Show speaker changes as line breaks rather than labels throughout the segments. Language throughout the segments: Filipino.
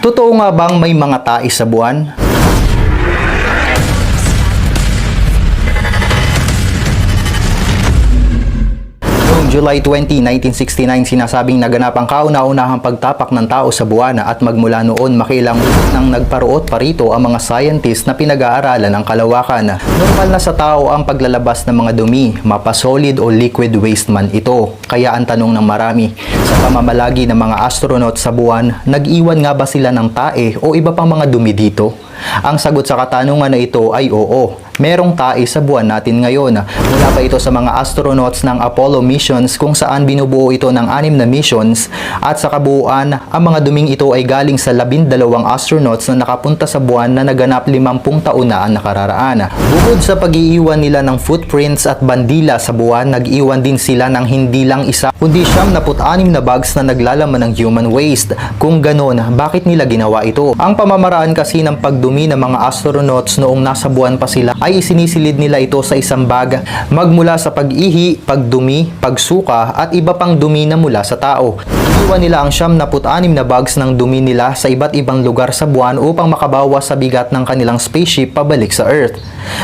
Totoo nga bang may mga tae sa buwan? July 20, 1969, sinasabing naganap ang kauna-unahang pagtapak ng tao sa buwan at magmula noon makilang nang nagparuot pa rito ang mga scientist na pinag-aaralan ng kalawakan. Normal na sa tao ang paglalabas ng mga dumi, mapa-solid o liquid waste man ito. Kaya ang tanong ng marami, sa pamamalagi ng mga astronaut sa buwan, nag-iwan nga ba sila ng tae o iba pang mga dumi dito? Ang sagot sa katanungan na ito ay oo. Merong tae sa buwan natin ngayon. Mula pa ito sa mga astronauts ng Apollo missions kung saan binubuo ito ng anim na missions at sa kabuuan, ang mga duming ito ay galing sa labindalawang astronauts na nakapunta sa buwan na naganap 50 taon na ang nakararaan. Bukod sa pag-iiwan nila ng footprints at bandila sa buwan, nag-iwan din sila ng hindi lang isa kundi siyam na anim na bags na naglalaman ng human waste. Kung ganon, bakit nila ginawa ito? Ang pamamaraan kasi ng pagdumi ng mga astronauts noong nasa buwan pa sila ay isinisilid nila ito sa isang bag magmula sa pag-ihi, pagdumi, pagsuka at iba pang dumi na mula sa tao. Iwan nila ang siyam na anim na bags ng dumi nila sa iba't ibang lugar sa buwan upang makabawas sa bigat ng kanilang spaceship pabalik sa Earth.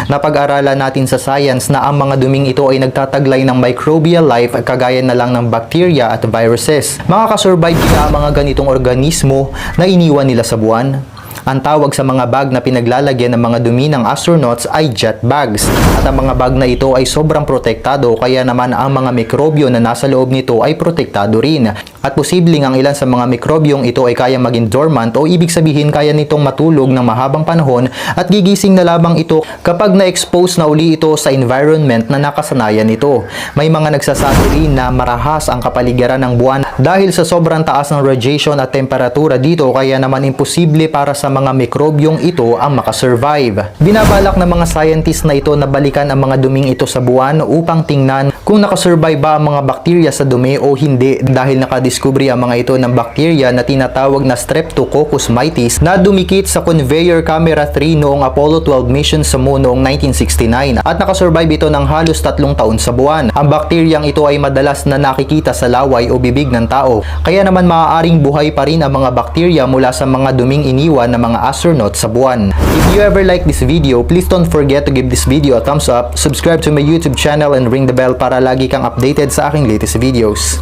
Napag-aralan natin sa science na ang mga duming ito ay nagtataglay ng microbial life kagaya na lang ng bacteria at viruses. Makakasurvive kaya ang mga ganitong organismo na iniwan nila sa buwan. Ang tawag sa mga bag na pinaglalagyan ng mga dumi ng astronauts ay jet bags. At ang mga bag na ito ay sobrang protektado kaya naman ang mga mikrobyo na nasa loob nito ay protektado rin. At posibleng ang ilan sa mga mikrobyong ito ay kaya maging dormant o ibig sabihin kaya nitong matulog ng mahabang panahon at gigising na lamang ito kapag na-expose na uli ito sa environment na nakasanayan nito. May mga nagsasabi rin na marahas ang kapaligiran ng buwan dahil sa sobrang taas ng radiation at temperatura dito kaya naman imposible para sa mga mikrobyong ito ang makasurvive. Binabalak ng mga scientist na ito na balikan ang mga duming ito sa buwan upang tingnan kung nakasurvive ba ang mga bakterya sa dumi o hindi dahil nakadiskubre ang mga ito ng bakterya na tinatawag na Streptococcus mitis na dumikit sa Conveyor Camera 3 noong Apollo 12 mission sa Moon noong 1969 at nakasurvive ito ng halos tatlong taon sa buwan. Ang bakteryang ito ay madalas na nakikita sa laway o bibig ng tao kaya naman maaaring buhay pa rin ang mga bakterya mula sa mga duming iniwan ng mga astronaut sa buwan. If you ever like this video, please don't forget to give this video a thumbs up, subscribe to my YouTube channel and ring the bell para lagi kang updated sa aking latest videos.